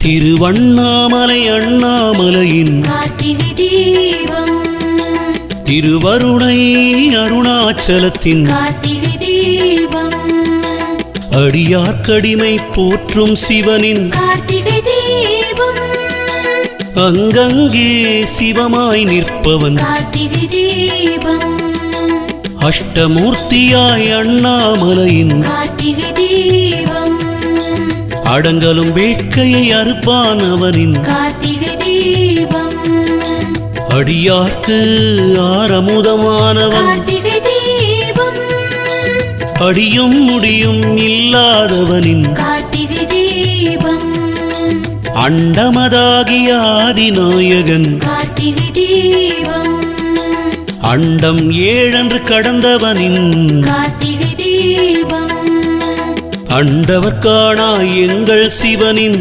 திருவண்ணாமலை அண்ணாமலையின் திருவருணை அருணாச்சலத்தின் அடியார்க்கடிமை போற்றும் சிவனின் அங்கங்கே சிவமாய் நிற்பவன் அஷ்டமூர்த்தியாய் அண்ணாமலையின் அடங்கலும் வேட்கையை அறுப்பான் அவனின் கார்த்திகை தீபம். அடியார்க்கு ஆரமுதமானவன். அடியும் முடியும் இல்லாதவனின் கார்த்திகை தீபம். அண்டமதாகிய ஆதிநாயகன். கார்த்திகை தீபம். அண்டம் ஏழென்று கடந்தவனின். கார்த்திகை தீபம். அண்டவர் காணா எங்கள் சிவனின்